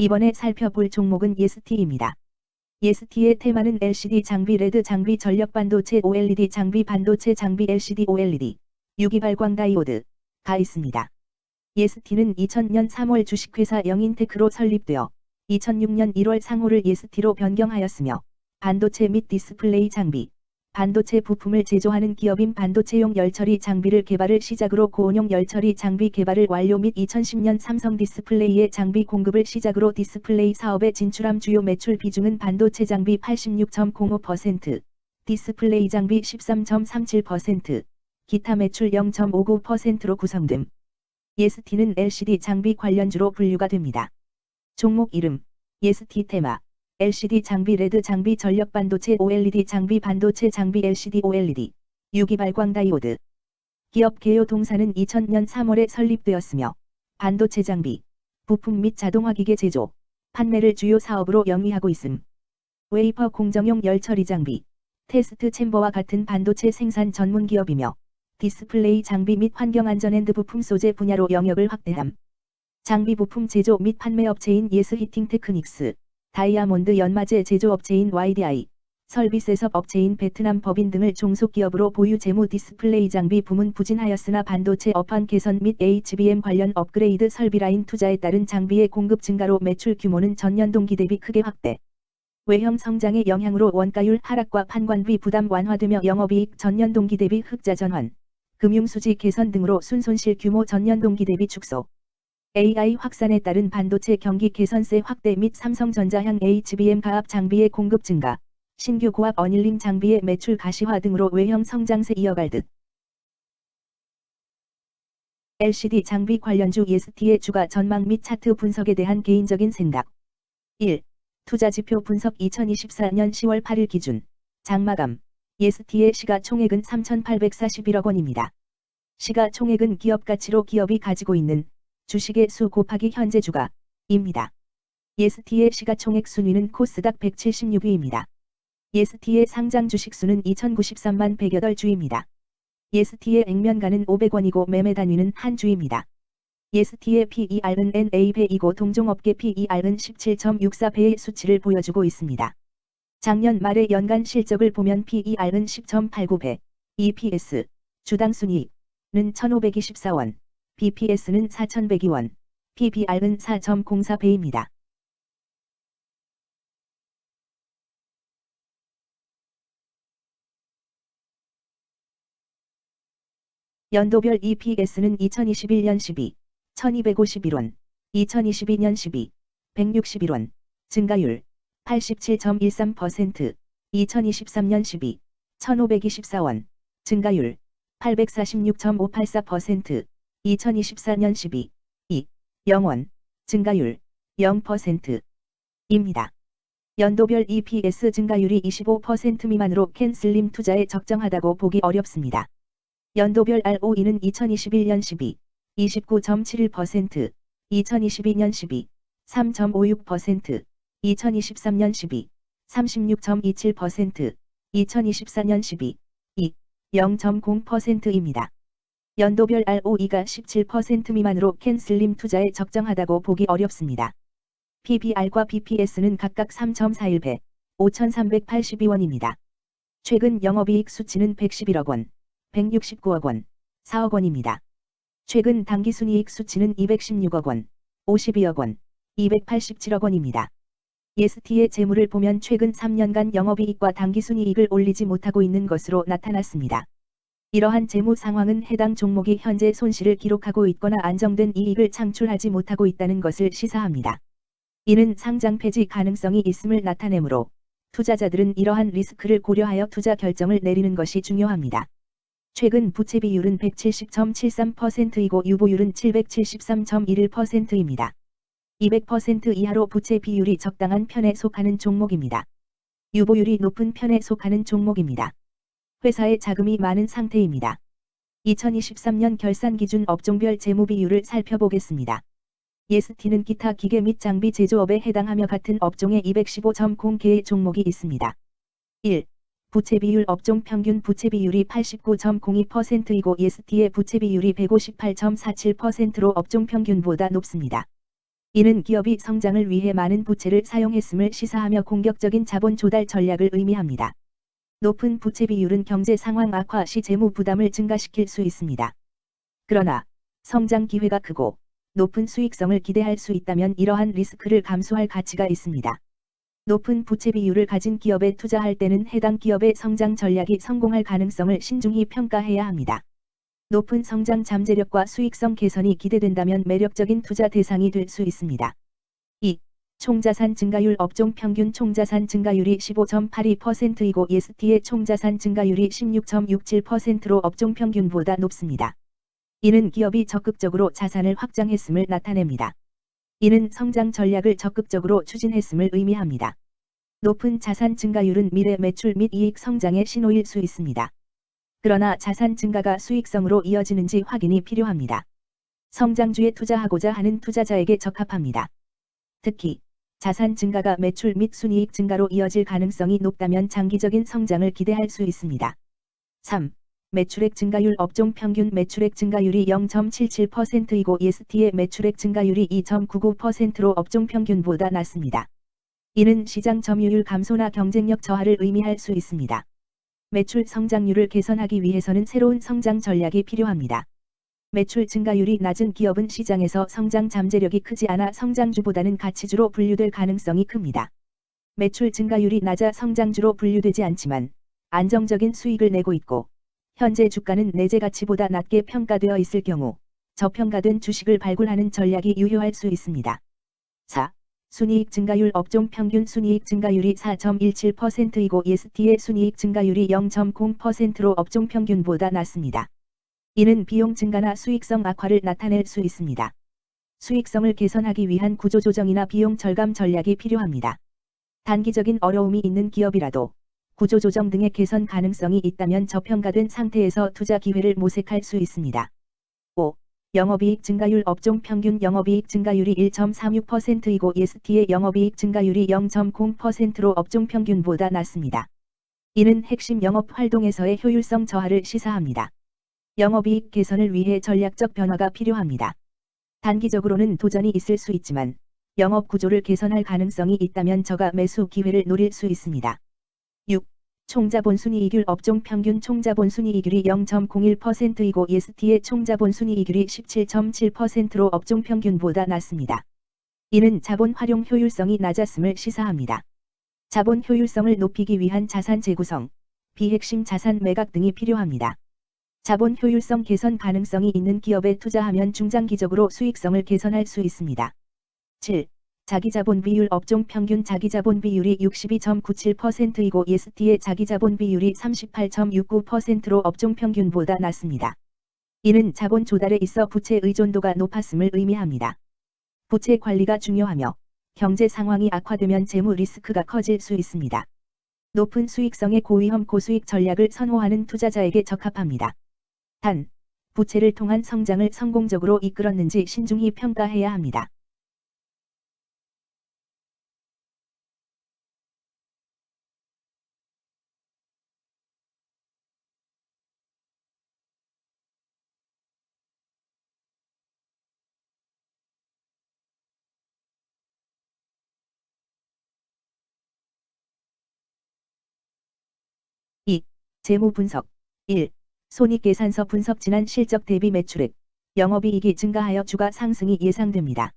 이번에 살펴볼 종목은 예스티입니다. 예스티의 테마는 LCD 장비 레드 장비 전력 반도체 OLED 장비 반도체 장비 LCD OLED 유기발광 다이오드 가 있습니다. 예스티는 2000년 3월 주식회사 영인테크로 설립되어 2006년 1월 상호를 예스티로 변경하였으며 반도체 및 디스플레이 장비, 반도체 부품을 제조하는 기업인 반도체용 열처리 장비를 개발을 시작으로 고온용 열처리 장비 개발을 완료 및 2010년 삼성 디스플레이의 장비 공급을 시작으로 디스플레이 사업에 진출함 주요 매출 비중은 반도체 장비 86.05%, 디스플레이 장비 13.37%, 기타 매출 0.59%로 구성됨. 예스티는 LCD 장비 관련주로 분류가 됩니다. 종목 이름 예스티 테마 LCD 장비 레드 장비 전력 반도체 OLED 장비 반도체 장비 LCD OLED 유기발광 다이오드 기업 개요 동사는 2000년 3월에 설립되었으며 반도체 장비 부품 및 자동화 기계 제조 판매를 주요 사업으로 영위하고 있음. 웨이퍼 공정용 열처리 장비 테스트 챔버와 같은 반도체 생산 전문 기업이며 디스플레이 장비 및 환경안전핸드 부품 소재 분야로 영역을 확대함. 장비 부품 제조 및 판매 업체인 예스 히팅 테크닉스 다이아몬드 연마제 제조업체인 YDI, 설비세섭 업체인 베트남 법인 등을 종속기업으로 보유 재무 디스플레이 장비 부문 부진하였으나 반도체 업황 개선 및 HBM 관련 업그레이드 설비 라인 투자에 따른 장비의 공급 증가로 매출 규모는 전년 동기 대비 크게 확대. 외형 성장의 영향으로 원가율 하락과 판관비 부담 완화되며 영업이익 전년 동기 대비 흑자 전환, 금융수지 개선 등으로 순손실 규모 전년 동기 대비 축소. AI 확산에 따른 반도체 경기 개선세 확대 및 삼성전자향 HBM 가압 장비의 공급 증가, 신규 고압 어닐링 장비의 매출 가시화 등으로 외형 성장세 이어갈 듯. LCD 장비 관련주 예스티의 주가 전망 및 차트 분석에 대한 개인적인 생각. 1. 투자지표 분석 2024년 10월 8일 기준 장마감 예스티의 시가총액은 3,841억 원입니다. 시가총액은 기업가치로 기업이 가지고 있는 주식의 수 곱하기 현재 주가입니다. 예스티의 시가총액 순위는 코스닥 176위입니다. 예스티의 상장 주식 수는 2093만 108주입니다. 예스티의 액면가는 500원이고 매매 단위는 한 주입니다. 예스티의 PER은 NA배이고 동종업계 PER은 17.64배의 수치를 보여주고 있습니다. 작년 말의 연간 실적을 보면 PER은 10.89배, EPS, 주당 순이익은 1524원, BPS는 4,102원, PBR은 4.04배입니다. 연도별 EPS는 2021년 12, 1251원, 2022년 12, 161원, 증가율 87.13%, 2023년 12, 1524원, 증가율 846.584%, 2024년 12, 2, 0원, 증가율 0%입니다. 연도별 EPS 증가율이 25% 미만으로 캔슬림 투자에 적정하다고 보기 어렵습니다. 연도별 ROE는 2021년 12, 29.71%, 2022년 12, 3.56%, 2023년 12, 36.27%, 2024년 12, 2, 0.0%입니다. 연도별 ROE가 17% 미만으로 캔슬림 투자에 적정하다고 보기 어렵습니다. PBR과 BPS는 각각 3.41배, 5,382원입니다. 최근 영업이익 수치는 111억 원, 169억 원, 4억 원입니다. 최근 당기순이익 수치는 216억 원, 52억 원, 287억 원입니다. 예스티의 재물을 보면 최근 3년간 영업이익과 당기순이익을 올리지 못하고 있는 것으로 나타났습니다. 이러한 재무 상황은 해당 종목이 현재 손실을 기록하고 있거나 안정된 이익을 창출하지 못하고 있다는 것을 시사합니다. 이는 상장 폐지 가능성이 있음을 나타내므로 투자자들은 이러한 리스크를 고려하여 투자 결정을 내리는 것이 중요합니다. 최근 부채 비율은 170.73%이고 유보율은 773.11%입니다. 200% 이하로 부채 비율이 적당한 편에 속하는 종목입니다. 유보율이 높은 편에 속하는 종목입니다. 회사의 자금이 많은 상태입니다. 2023년 결산 기준 업종별 재무 비율을 살펴보겠습니다. 예스티는 기타 기계 및 장비 제조업에 해당하며 같은 업종에 215.0개의 종목이 있습니다. 1. 부채 비율 업종 평균 부채 비율이 89.02%이고 예스티의 부채 비율이 158.47%로 업종 평균보다 높습니다. 이는 기업이 성장을 위해 많은 부채를 사용했음을 시사하며 공격적인 자본 조달 전략을 의미합니다. 높은 부채 비율은 경제 상황 악화 시 재무 부담을 증가시킬 수 있습니다. 그러나 성장 기회가 크고 높은 수익성을 기대할 수 있다면 이러한 리스크를 감수할 가치가 있습니다. 높은 부채 비율을 가진 기업에 투자할 때는 해당 기업의 성장 전략이 성공할 가능성을 신중히 평가해야 합니다. 높은 성장 잠재력과 수익성 개선이 기대된다면 매력적인 투자 대상이 될 수 있습니다. 2. 총자산 증가율 업종 평균 총자산 증가율이 15.82%이고 EST의 총자산 증가율이 16.67%로 업종 평균보다 높습니다. 이는 기업이 적극적으로 자산을 확장했음을 나타냅니다. 이는 성장 전략을 적극적으로 추진했음을 의미합니다. 높은 자산 증가율은 미래 매출 및 이익 성장의 신호일 수 있습니다. 그러나 자산 증가가 수익성으로 이어지는지 확인이 필요합니다. 성장주에 투자하고자 하는 투자자에게 적합합니다. 특히 자산 증가가 매출 및 순이익 증가로 이어질 가능성이 높다면 장기적인 성장을 기대할 수 있습니다. 3. 매출액 증가율 업종 평균 매출액 증가율이 0.77%이고 EST의 매출액 증가율이 2.99%로 업종 평균보다 낮습니다. 이는 시장 점유율 감소나 경쟁력 저하를 의미할 수 있습니다. 매출 성장률을 개선하기 위해서는 새로운 성장 전략이 필요합니다. 매출 증가율이 낮은 기업은 시장에서 성장 잠재력이 크지 않아 성장주보다는 가치주로 분류될 가능성이 큽니다. 매출 증가율이 낮아 성장주로 분류되지 않지만 안정적인 수익을 내고 있고 현재 주가는 내재 가치보다 낮게 평가되어 있을 경우 저평가된 주식을 발굴하는 전략이 유효할 수 있습니다. 4. 순이익 증가율 업종 평균 순이익 증가율이 4.17%이고 EST의 순이익 증가율이 0.0%로 업종 평균보다 낮습니다. 이는 비용 증가나 수익성 악화를 나타낼 수 있습니다. 수익성을 개선하기 위한 구조조정이나 비용 절감 전략이 필요합니다. 단기적인 어려움이 있는 기업이라도 구조조정 등의 개선 가능성이 있다면 저평가된 상태에서 투자 기회를 모색할 수 있습니다. 5. 영업이익 증가율 업종 평균 영업이익 증가율이 1.36%이고 EST의 영업이익 증가율이 0.0%로 업종 평균보다 낮습니다. 이는 핵심 영업 활동에서의 효율성 저하를 시사합니다. 영업이익 개선을 위해 전략적 변화가 필요합니다. 단기적으로는 도전이 있을 수 있지만 영업 구조를 개선할 가능성이 있다면 저가 매수 기회를 노릴 수 있습니다. 6. 총자본순이익률 업종 평균 총자본순이익률이 0.01%이고 EST의 총자본순이익률이 17.7%로 업종 평균보다 낮습니다. 이는 자본 활용 효율성이 낮았음을 시사합니다. 자본 효율성을 높이기 위한 자산 재구성, 비핵심 자산 매각 등이 필요합니다. 자본 효율성 개선 가능성이 있는 기업에 투자하면 중장기적으로 수익성을 개선할 수 있습니다. 7. 자기자본 비율 업종 평균 자기자본 비율이 62.97%이고 EST의 자기자본 비율이 38.69%로 업종 평균보다 낮습니다. 이는 자본 조달에 있어 부채 의존도가 높았음을 의미합니다. 부채 관리가 중요하며 경제 상황이 악화되면 재무 리스크가 커질 수 있습니다. 높은 수익성의 고위험 고수익 전략을 선호하는 투자자에게 적합합니다. 단, 부채를 통한 성장을 성공적으로 이끌었는지 신중히 평가해야 합니다. 재무 분석 1. 손익계산서 분석 지난 실적 대비 매출액, 영업이익이 증가하여 주가 상승이 예상됩니다.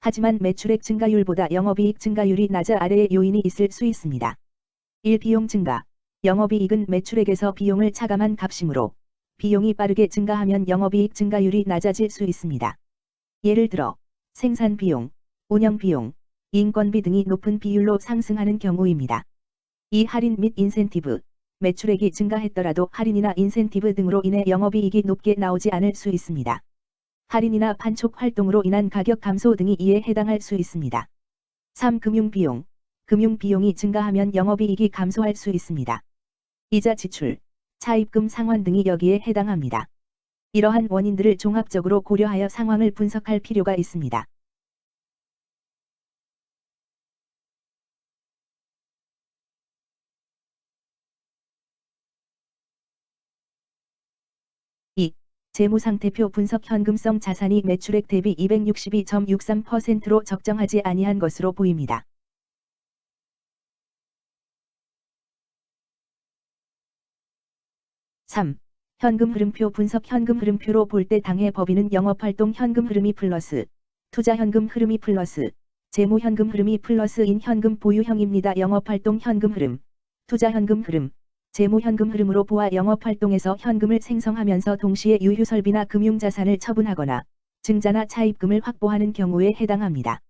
하지만 매출액 증가율보다 영업이익 증가율이 낮아 아래의 요인이 있을 수 있습니다. 1. 비용 증가 영업이익은 매출액에서 비용을 차감한 값이므로 비용이 빠르게 증가하면 영업이익 증가율이 낮아질 수 있습니다. 예를 들어 생산 비용, 운영 비용, 인건비 등이 높은 비율로 상승하는 경우입니다. 이 할인 및 인센티브, 매출액이 증가했더라도 할인이나 인센티브 등으로 인해 영업이익이 높게 나오지 않을 수 있습니다. 할인이나 판촉 활동으로 인한 가격 감소 등이 이에 해당할 수 있습니다. 3. 금융비용 금융비용이 증가하면 영업이익이 감소할 수 있습니다. 이자 지출, 차입금 상환 등이 여기에 해당합니다. 이러한 원인들을 종합적으로 고려하여 상황을 분석할 필요가 있습니다. 재무상태표 분석 현금성 자산이 매출액 대비 262.63%로 적정하지 아니한 것으로 보입니다. (3) 현금 흐름표 분석 현금 흐름표로 볼 때 당해 법인은 영업활동 현금 흐름이 플러스 투자 현금 흐름이 플러스 재무 현금 흐름이 플러스인 현금 보유형입니다. 영업활동 현금 흐름 투자 현금 흐름 재무 현금 흐름으로 보아 영업 활동에서 현금을 생성하면서 동시에 유휴 설비나 금융 자산을 처분하거나 증자나 차입금을 확보하는 경우에 해당합니다.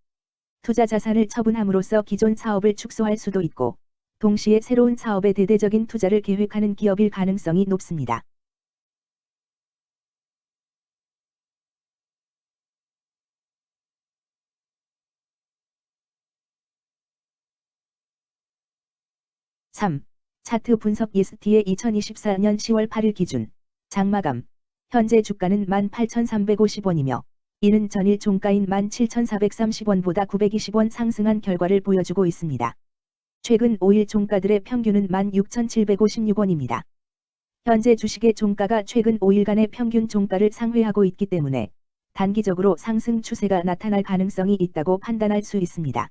투자 자산을 처분함으로써 기존 사업을 축소할 수도 있고 동시에 새로운 사업에 대대적인 투자를 계획하는 기업일 가능성이 높습니다. 3. 차트 분석 예스티의 2024년 10월 8일 기준 장마감 현재 주가는 18,350원이며 이는 전일 종가인 17,430원보다 920원 상승한 결과를 보여주고 있습니다. 최근 5일 종가들의 평균은 16,756원입니다. 현재 주식의 종가가 최근 5일간의 평균 종가를 상회하고 있기 때문에 단기적으로 상승 추세가 나타날 가능성이 있다고 판단할 수 있습니다.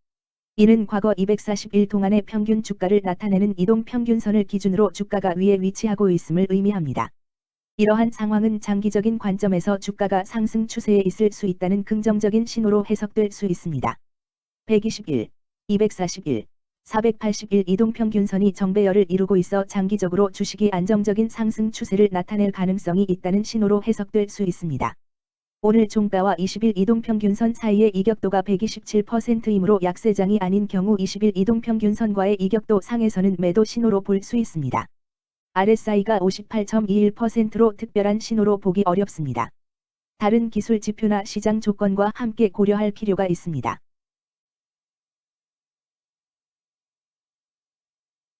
이는 과거 241 동안의 평균 주가를 나타내는 이동 평균선을 기준으로 주가가 위에 위치하고 있음을 의미합니다. 이러한 상황은 장기적인 관점에서 주가가 상승 추세에 있을 수 있다는 긍정적인 신호로 해석될 수 있습니다. 121, 241, 481 이동평균선이 정배열을 이루고 있어 장기적으로 주식이 안정적인 상승 추세를 나타낼 가능성이 있다는 신호로 해석될 수 있습니다. 오늘 종가와 20일 이동평균선 사이의 이격도가 127%이므로 약세장이 아닌 경우 20일 이동평균선과의 이격도 상에서는 매도 신호로 볼 수 있습니다. RSI가 58.21%로 특별한 신호로 보기 어렵습니다. 다른 기술 지표나 시장 조건과 함께 고려할 필요가 있습니다.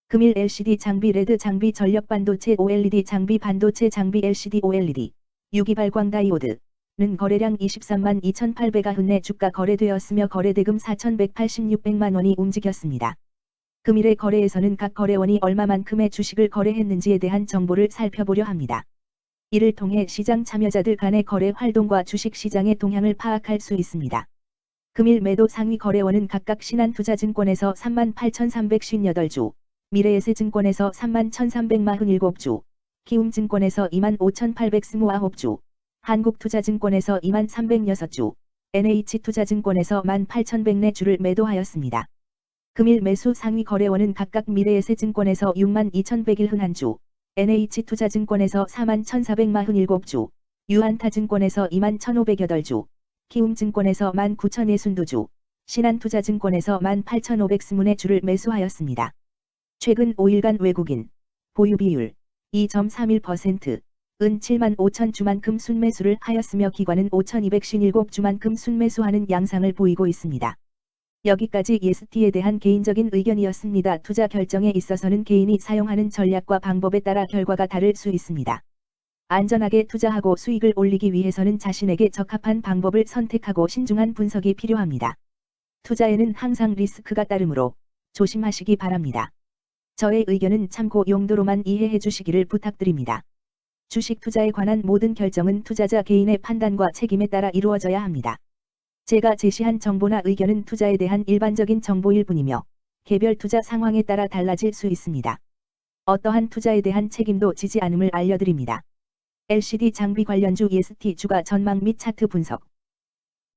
금일 LCD 장비 레드 장비 전력 반도체 OLED 장비 반도체 장비 LCD OLED 유기발광 다이오드 는 거래량 23만 2,800가 흔내 주가 거래되었으며 거래대금 4,186백만 원이 움직였습니다. 금일의 거래에서는 각 거래원이 얼마만큼의 주식을 거래했는지에 대한 정보를 살펴보려 합니다. 이를 통해 시장 참여자들 간의 거래 활동과 주식 시장의 동향을 파악할 수 있습니다. 금일 매도 상위 거래원은 각각 신한투자증권에서 38,358주, 미래에셋증권에서 31,347주, 키움증권에서 25,829주, 한국투자증권에서 2만 306주, NH투자증권에서 1만 8,100내 주를 매도하였습니다. 금일 매수 상위 거래원은 각각 미래에셋증권에서 6만 2,101주, NH투자증권에서 4만 1,447주, 유한타증권에서 2만 1,508주, 키움증권에서 1만 9,062주, 신한투자증권에서 1만 8,520의 주를 매수하였습니다. 최근 5일간 외국인 보유 비율 2.31%, 은 7만 5천 주만큼 순매수를 하였으며 기관은 5,257 주만큼 순매수하는 양상을 보이고 있습니다. 여기까지 예스티에 대한 개인적인 의견이었습니다. 투자 결정에 있어서는 개인이 사용하는 전략과 방법에 따라 결과가 다를 수 있습니다. 안전하게 투자하고 수익을 올리기 위해서는 자신에게 적합한 방법을 선택하고 신중한 분석이 필요합니다. 투자에는 항상 리스크가 따르므로 조심하시기 바랍니다. 저의 의견은 참고 용도로만 이해해 주시기를 부탁드립니다. 주식 투자에 관한 모든 결정은 투자자 개인의 판단과 책임에 따라 이루어져야 합니다. 제가 제시한 정보나 의견은 투자에 대한 일반적인 정보일 뿐이며 개별 투자 상황에 따라 달라질 수 있습니다. 어떠한 투자에 대한 책임도 지지 않음을 알려드립니다. LCD 장비 관련주 EST 주가 전망 및 차트 분석